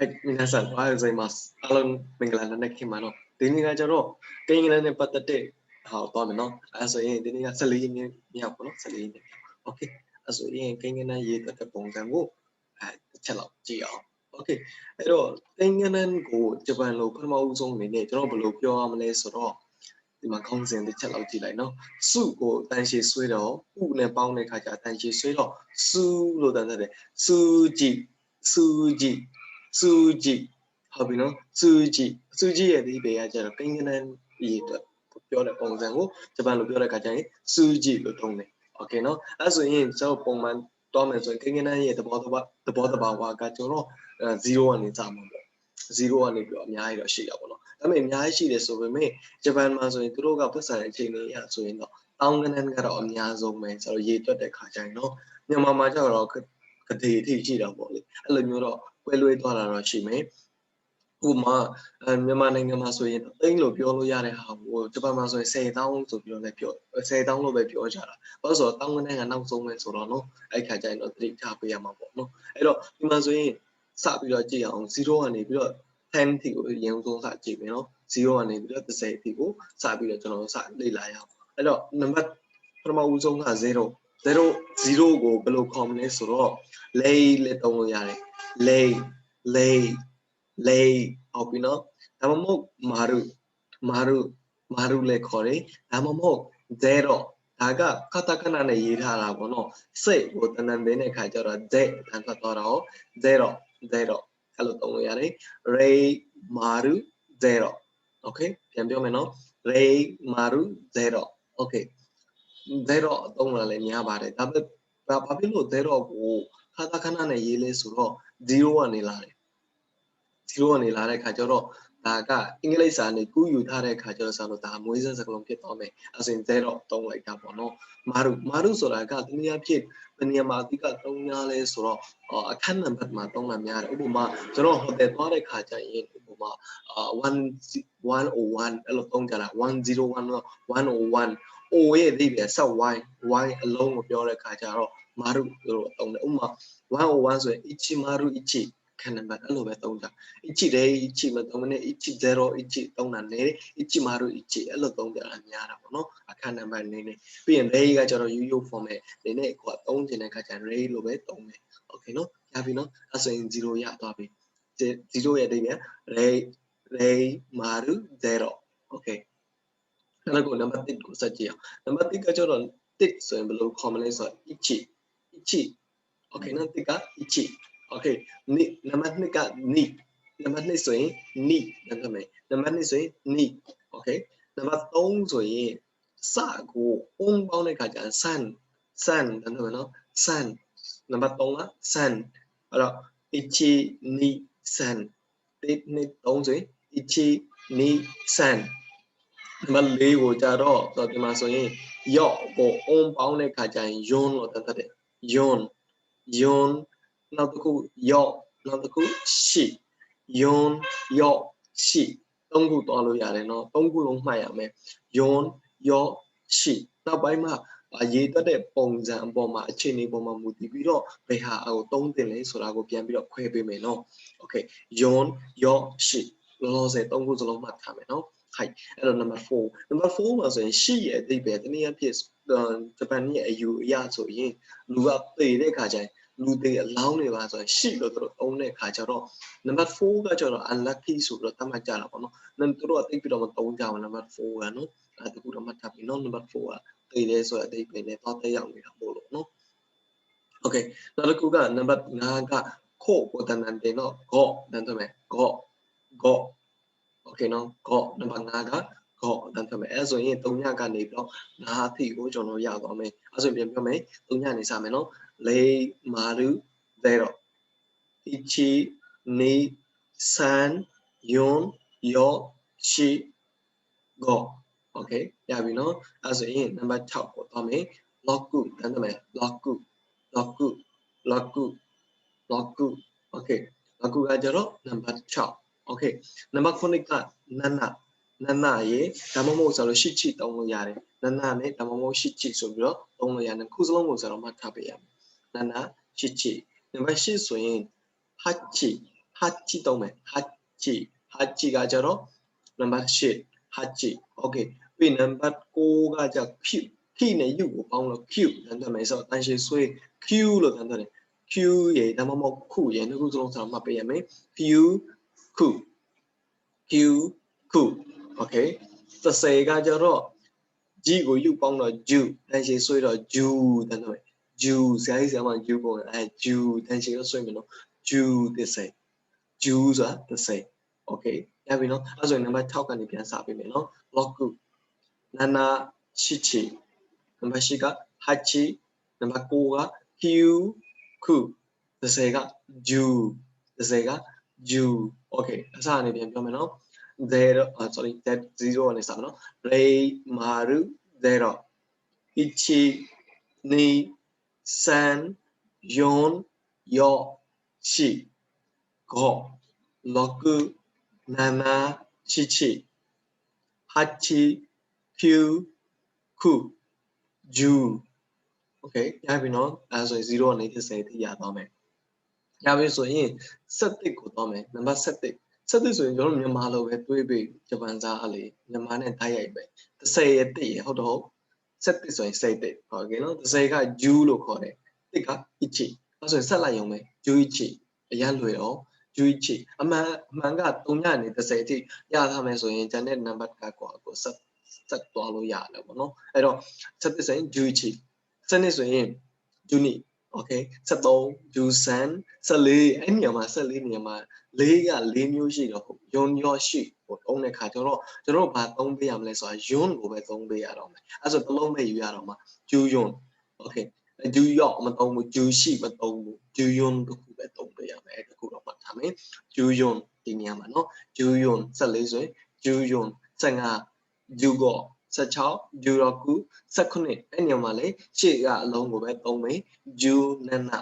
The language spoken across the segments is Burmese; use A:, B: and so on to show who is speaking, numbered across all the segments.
A: はい、皆さんおはようございます。အားလုံးမင်္ဂလာနေ့ခင်ပါနော်။ဒီနေ့ကကျတော့ကိန်းဂဏန်းနဲ့ပတ်သက်တဲ့ဟာကိုသွားမယ်နော်။အဲဆိုရင်ဒီနေ့က14ရက်နေ့မြောက်ပေါ့နော်14ရက်နေ့။ Okay ။အဲဆိုရင်ကိန်းဂဏန်းရေးတဲ့ပုံစံကိုအဲတစ်ချက်လောက်ကြည့်အောင်။ Okay ။အဲ့တော့ကိန်းဂဏန်းကိုဂျပန်လိုပထမဦးဆုံးအနေနဲ့ကျွန်တော်ဘယ်လိုပြောရမလဲဆိုတော့ဒီမှာခေါင်းစဉ်တစ်ချက်လောက်ကြည့်လိုက်နော်။စုကိုတန်ရှည်ဆွဲတော့ဥနဲ့ပေါင်းတဲ့ခါကျတန်ရှည်ဆွဲတော့စုလို့တန်တဲ့စုကြည့်စုကြည့် စုကြည့်ဟုတ်ပြီနော်စုကြည့်စုကြည့်ရဲ့ဒီပေကကျတော့ကိန်းဂဏန်းရေးအတွက်ပြောတဲ့ပုံစံကိုဂျပန်လိုပြောတဲ့ခါကျရင်စုကြည့်လို့သုံးတယ်။ Okay နော်အဲဆိုရင်ကျွန်တော်ပုံမှန်တော့မယ်ဆိုရင်ကိန်းဂဏန်းရဲ့သဘောတဘာသဘောတဘာဝကကျွန်တော်0ကနေစမှာပေါ့0ကနေပြီးတော့အများကြီးတော့ရှိတာပေါ့နော်။ဒါပေမဲ့အများကြီးရှိတယ်ဆိုပေမဲ့ဂျပန်မှာဆိုရင်သူတို့ကပတ်စံအခြေအနေအရဆိုရင်တော့တောင်းကနန်းကတော့အများဆုံးပဲဆိုတော့ရေတွက်တဲ့ခါကျရင်နော်မြန်မာမှာကျတော့ကတိအထိရှိတာပေါ့လေအဲ့လိုမျိုးတော့ ကွဲလွဲသွားတာတော့ရှိမယ်ဥပမာအဲမြန်မာနိုင်ငံမှာဆိုရင်သိန်းလို့ပြောလို့ရတဲ့ဟာဟိုဂျပန်မှာဆိုရင်10,000ဆိုပြီးတော့လည်းပြော10,000လို့ပဲပြောကြတာဘာလို့ဆိုတော့တောင်းကနန်းကနောက်ဆုံးပဲဆိုတော့နော်အဲ့ခါကျရင်တော့တိထားပေးရမှာပေါ့နော်အဲ့တော့ဒီမှာဆိုရင်စပြီးတော့ကြည့်အောင်0ကနေပြီးတော့10ထိကိုအရင်ဆုံးစကြည့်မယ်နော်0ကနေပြီးတော့30ထိကိုစပြီးတော့ကျွန်တော်စလေ့လာရအောင်အဲ့တော့နံပါတ်ပထမဦးဆုံးက0 0 0ကိုဘယ်လိုခေါ်မလဲဆိုတော့ lay လက်သုံးလို့ရတယ် lay lay lay ဟုတ်ပြီနော်ဒါမှမဟုတ်မာရုမာရုမာရုလည်းခေါ်တယ်ဒါမှမဟုတ်0ဒါကကတကနနဲ့ရေးထားတာပေါ့နော်စိတ်ကိုတဏ္ဍန်တဲ့ခါကျတော့ z တန်ထွက်သွားတော့0 0အဲ့လိုသုံးလို့ရတယ် ray maru 0 okay ပြန်ပြောမယ်နော် ray maru 0 okay 0အသုံးလာလည်းများပါတယ်ဒါပေမဲ့ဘာဖြစ်လို့0ကို ခါတကနနဲ့ရေးလဲဆိုတော့0ကနေလာတယ်0ကနေလာတဲ့ခါကျတော့ဒါကအင်္ဂလိပ်စာနဲ့ကူးယူထားတဲ့ခါကျတော့ဆိုတော့ဒါမွေးစစကလုံးဖြစ်သွားမယ်အစဉ်0သုံးလိုက်တာပေါ့နော်မာရုမာရုဆိုတာကတနည်းအားဖြင့်တနည်းမှာအဓိကသုံးများလဲဆိုတော့အခန်းနံပါတ်မှာသုံးလာများတယ်ဥပမာကျွန်တော်ဟိုတယ်သွားတဲ့ခါကျရင်ဥပမာ1 101အဲ့လိုသုံးကြတာ101 101 O ရဲ့အဓိပ္ပာယ်ဆက် Y Y အလုံးကိုပြောတဲ့ခါကျတော့မာရုလို့သုံးတယ်ဥပမာ101ဆိုရင် ichimaru ichi ခဏနံပါတ်အဲ့လိုပဲသုံးတာ ichi တဲ့ ichi မသုံးမနဲ့ ichi 0 ichi သုံးတာနေ ichimaru ichi အဲ့လိုသုံးကြတာများတာပေါ့နော်အခန်းနံပါတ်နေနေပြီးရင် ray ကကျတော့ yu format နေနဲ့ကိုကသုံးချင်တဲ့ခါကျရင် ray လို့ပဲသုံးတယ် okay နော်ရပြီနော်အဲ့ဆိုရင်0ရသွားပြီ0ရဲ့အဓိပ္ပာယ် ray ray maru 0 okay အဲ့ဒါကိုနံပါတ်1ကိုဆက်ကြည့်အောင်နံပါတ်1ကကျတော့1ဆိုရင်ဘယ်လိုခေါ်မလဲဆိုတော့ ichi ichi okay နော်1က ichi okay ni နံပါတ်2က ni နံပါတ်2ဆိုရင် ni နံပါတ်မယ်နံပါတ်2ဆိုရင် ni okay နံပါတ်3ဆိုရင်စကို on ပေါင်းတဲ့ခါကျရင် sun sun နံပါတ်နော် sun နံပါတ်3က sun အဲ့တော့ ichi ni sun 1 2 3ဆိုရင် ichi ni sun နံပါတ်၄ကိုကြတော့ဒီမှာဆိုရင်ယော့ကိုအုံပေါင်းတဲ့ခါကျရင်ယွန်းလို့တတ်တယ်ယွန်းယွန်းနောက်တစ်ခုယော့နောက်တစ်ခုရှိယွန်းယော့ရှိသုံးခုသွားလို့ရတယ်နော်သုံးခုလုံးမှတ်ရမယ်ယွန်းယော့ရှိနောက်ပိုင်းမှာရေးတတ်တဲ့ပုံစံအပေါ်မှာအခြေအနေပေါ်မှာမူတည်ပြီးတော့ဘယ်ဟာကိုသုံးသင့်လဲဆိုတာကိုပြန်ပြီးတော့ခွဲပေးမယ်နော် okay ယွန်းယော့ရှိလောလောဆယ်သုံးခုစလုံးမှတ်ထားမယ်နော် ခိုက်အဲ့တော့ number 4 number 4မှာဆိုရင်ရှိရဲ့အတိပဲတနည်းအားဖြင့်ဂျပန်ရဲ့အယူအယဆိုရင်လူကပေတဲ့ခါကျရင်လူတွေအလောင်းတွေပါဆိုရင်ရှိလို့တို့အုံးတဲ့ခါကျတော့ number 4ကကျတော့ unlucky ဆိုပြီးတော့တတ်မှတ်ကြတာပေါ့နော်။နင်တို့ကတိတ်ပြီးတော့မတုံးကြဘူး number 4ကနော်။အဲတခုတော့မှတ်ထားပြီနော် number 4ကတိတ်လဲဆိုတဲ့အတိပဲနဲ့တော့တက်ရောက်နေတာမို့လို့နော်။ Okay နောက်တစ်ခုက number 5ကခို့ပေါ်တန်တန်တင်တော့ got တန်တယ်မယ် got got okay နော် go နံပါတ်5က go တန်တယ်မယ်အဲဆိုရင်3ညကနေပြီးတော့5အထိကိုကျွန်တော်ရသွားမယ်အဲဆိုရင်ပြန်ပြောမယ်3ညနေစမယ်နော်လေမာရု0 ichi ni san yon yo shi go okay ရပြီနော်အဲဆိုရင်နံပါတ်6ကိုသွားမယ် loku တန်းတယ်မယ် loku loku loku loku okay loku ကကြတော့နံပါတ်6 okay နံပါတ်9ကနနနနရေဒါမှမဟုတ်ဆိုလို့ရှိချိတုံးလို့ရတယ်နနနဲ့ဒါမှမဟုတ်ရှိချိဆိုပြီးတော့တုံးလို့ရတယ်ခုစလုံးကိုဆိုတော့မှတ်ထားပေးရမယ်နနရှိချိနံပါတ်8ဆိုရင်ဟာချိဟ hachi သုံးမယ် hachi hachi ကကြတော့ number 8 hachi okay ပြီး number 9ကကြ q q နဲ့ u ကိုပေါင်းလို့ q တန်းတယ်မယ်ဆိုတော့တန်ရှည်ဆွေး q လို့တန်းတယ် q ရေဒါမှမဟုတ်ခုရေနှစ်ခုစလုံးဆိုတော့မှတ်ပေးရမယ် q ခု q ခု okay 30ကကြတော့ g ကို u ပေါင်းတော့ ju တန်ရှည်ဆွေးတော့ ju တန်းတယ်မယ် ju ဇာတ်ဆရာမ ju ပုံအဲ ju တန်ရှည်တော့ဆွေးမယ်နော် ju 30 ju ဆိုတာ30 okay ရပြီနော်အဲ့ဆိုရင်နံပါတ်6ကနေပြန်စပေးမယ်နော် log ခုနာနာရှိချီနံပါတ်8က hachi နံပါတ်9က q ခု30က ju 30က ju okay အစအနေပြန်ပြောမယ်နော်0 uh, sorry that 0ကနေစမယ်နော် ray maru 0 ichi ni san yon yo shi go log nana chichi hachi q ku ju okay ရပြီနော်အဲဆိုရင်0ကနေ30ထိရသွားမယ် ရပြီဆိုရင်7ကိုသွားမယ်နံပါတ်7 7ဆိုရင်ကျွန်တော်မြန်မာလိုပဲတွေးပြီးဂျပန်စာအလေးမြန်မာနဲ့တိုက်ရိုက်ပဲ30ရဲ့1ရဲ့ဟုတ်တော့7ဆိုရင်စိတ်တဲ့ဟုတ်ကဲ့နော်30က ju လို့ခေါ်တယ်1က ichi အဲဆိုရင်ဆက်လိုက်ရုံပဲ ju ichi အရလွယ်တော့ ju ichi အမှန်အမှန်က3ညနေ30အထိရထားမယ်ဆိုရင်ဂျန်တဲ့နံပါတ်ကကွာကိုဆက်ဆက်သွားလို့ရတယ်ပေါ့နော်အဲ့တော့7ဆိုရင် ju ichi စနစ်ဆိုရင် juni okay 73 jusan 14အဲ့နေရာမှာ14နေရာမှာ၄က၄မျိုးရှိတော့ယွန်ရောရှိဟိုတုံးတဲ့ခါကျတော့ကျွန်တော်ဘာသုံးပေးရမလဲဆိုတာယွန်ကိုပဲသုံးပေးရတော့မယ်အဲ့ဆိုတစ်လုံးပဲယူရတော့မှာ ju yun okay ju yo မသုံးဘူး ju ရှိမသုံးဘူး ju yun တခုပဲသုံးပေးရမယ်အဲ့တခုတော့မှတ်ထားမယ် ju yun ဒီနေရာမှာနော် ju yun 14ဆိုရင် ju yun 15 ju go 16 ju roku 19အဲ့ညမှာလေရှေ့ကအလုံးကိုပဲသုံးမယ် ju nana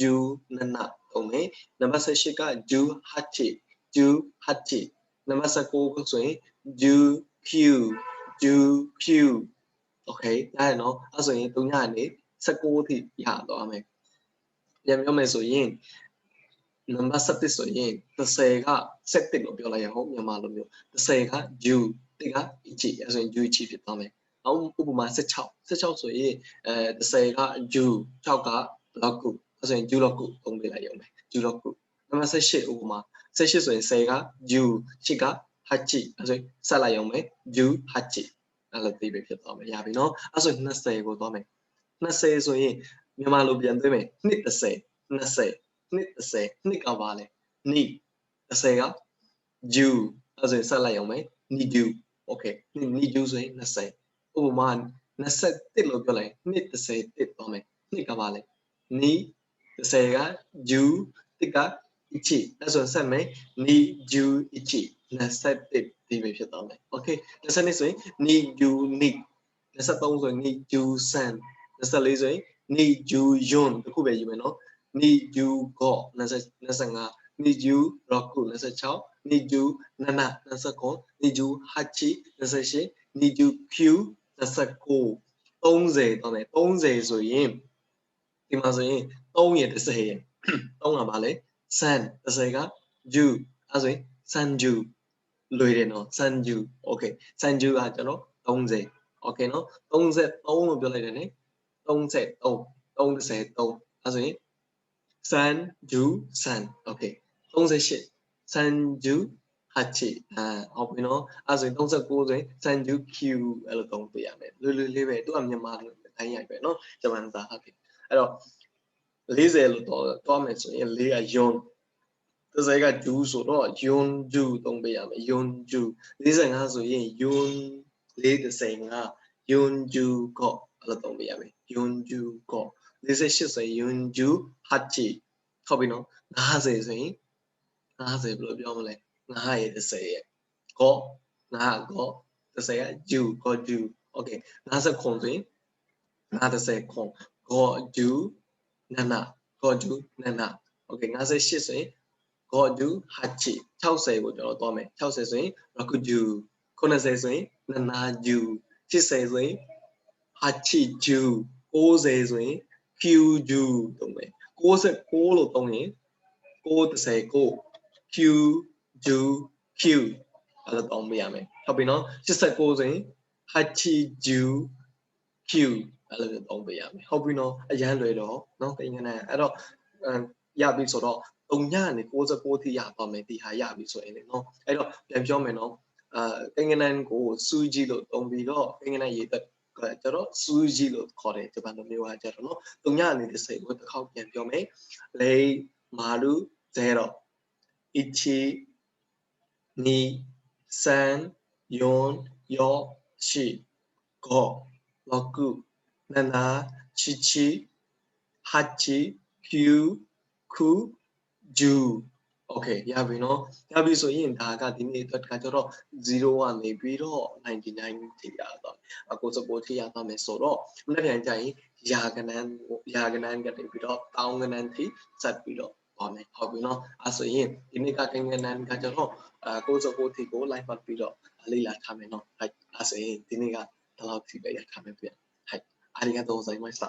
A: ju nana သုံးမယ်နံပါတ်18က ju hachi ju hachi နံပါတ်19ကိုဆိုရင် ju q ju q okay ရတယ်နော်အဲ့ဆိုရင်3ညနေ19အထိရသွားမယ်ပြန်ပြောမယ်ဆိုရင်နံပါတ်7ဆိုရင်30က7လို့ပြောလိုက်ရအောင်မြန်မာလိုမျိုး30က ju တစ်က ichi အဲ့ဆိုရင် ju ichi ဖြစ်သွားမယ်နောက်ဥပမာ16 16ဆိုရင်အဲ30က ju 6က log အဲ့ဆိုရင် ju log သုံးပေးလိုက်ရုံပဲ ju log နံပါတ်18ဥပမာ18ဆိုရင်10က ju 8က hachi အဲ့ဆိုရင်ဆက်လိုက်ရုံပဲ ju hachi အဲ့လိုသိပဲဖြစ်သွားမယ်ရပြီနော်အဲ့ဆိုရင်20ကိုသွားမယ်20ဆိုရင်မြန်မာလိုပြန်သွင်းမယ်2 30 20 2 30နှစ်ကပါလဲနိ30က ju အဲ့ဆိုရင်ဆက်လိုက်ရုံပဲ ni ju okay ni ju ဆိုရင်20ဥပမာ21လို့ပြောလိုက်2 30တစ်သွားမယ်နှစ်ကပါလဲ ni 30က ju တစ်က ichi အဲ့ဆိုဆက်မယ် ni ju ichi 21ဒီပဲဖြစ်သွားမယ် okay 22ဆိုရင် ni ju ni 23ဆိုရင် ni ju san 24ဆိုရင် ni ju yun တခုပဲယူမယ်နော် ni ju go 25 ni ju roku 26 ni ju nana 29 ni ju hachi 28 ni ju q 29 30တော့မယ်30ဆိုရင်ဒီမှာဆိုရင်3ရ30ရ3ကပါလေ san 30က ju အဲဆိုရင် san ju လွယ်တယ်နော် san ju okay san ju ကကျွန်တော်30 okay နော်33လို့ပြောလိုက်တယ်နိ33 33အဲဆိုရင် san ju san okay 38 san ju hachi အာဟုတ်ပြီနော်အဲဆိုရင်39ဆိုရင် san ju q အဲ့လိုသုံးပေးရမယ်လွယ်လွယ်လေးပဲသူကမြန်မာလိုတိုင်းရိုက်ပဲနော်ဂျပန်စာဟုတ်ပြီအဲ့တော့40လို့တော့တော့မယ်ဆိုရင်4က yon တစ်စဲက ju ဆိုတော့ yon ju သုံးပေးရမယ် yon ju 45ဆိုရင် yon 45 yon ju ကိုအဲ့လိုသုံးပေးရမယ် yon ju ကို48ဆိုရင် yon ju hachi ဟုတ်ပြီနော်50ဆိုရင် 50ဘယ်လိုပြောမလဲ9ရဲ့30ရဲ့ကို9ကို30က ju ကို ju okay 50ခွန်ဆိုရင်50ခွန်ကို ju 7ကို ju 7 okay 58ဆိုရင် go do hachi 60ကိုကျွန်တော်သွားမယ်60ဆိုရင် rakuju 90ဆိုရင် nanaju 80ဆိုရင် hachi ju 90ဆိုရင် kyuju တုံးမယ်69လို့တုံးရင်930ကို q ju q အဲ့လိုတောင်းပေးရမယ်ဟုတ်ပြီနော်89ဆိုရင်8 ju q အဲ့လိုတောင်းပေးရမယ်ဟုတ်ပြီနော်အရန်လွယ်တော့နော်ကိန်းကနန်းအဲ့တော့ရပြီဆိုတော့3ညနေ69ထိရသွားမယ်ဒီဟာရပြီဆိုရင်လေနော်အဲ့တော့ပြန်ပြောမယ်နော်အာကိန်းကနန်းကိုစူးကြည့်လို့တုံးပြီးတော့ကိန်းကနန်းရေးသက်ကျတော့စူးကြည့်လို့ခေါ်တယ်ဂျပန်လိုမျိုးကကျတော့နော်3ညနေတစ်စိတ်ကိုတစ်ခေါက်ပြန်ပြောမယ်လေမာလူ0 1 2 3 4 4 5 6 7 7 8 9 9 10 okay ရပြီเนาะရပြီဆိုရင်ဒါကဒီနေ့အတွက်ကကျတော့0ကနေပြီးတော့99ထိရတော့အကိုစပိုထိရတော့မယ်ဆိုတော့မနေ့ပြန်ကြရင်ယာကနန်းယာကနန်းကနေပြီးတော့တောင်းကနန်းထိစက်ပြီးတော့ ပါမယ်ဟုတ်ပြီနော်အဲဆိုရင်ဒီနေ့ကကင်ကန်နန်ကကျွန်တော်အဲ69တီကို live ပတ်ပြီးတော့လေ့လာထားမယ်နော်ဟုတ်အဲဆိုရင်ဒီနေ့ကဒီလောက်ထိပဲရထားမယ်ပြန်ဟုတ်အားရကတော့ဆိုင်မစ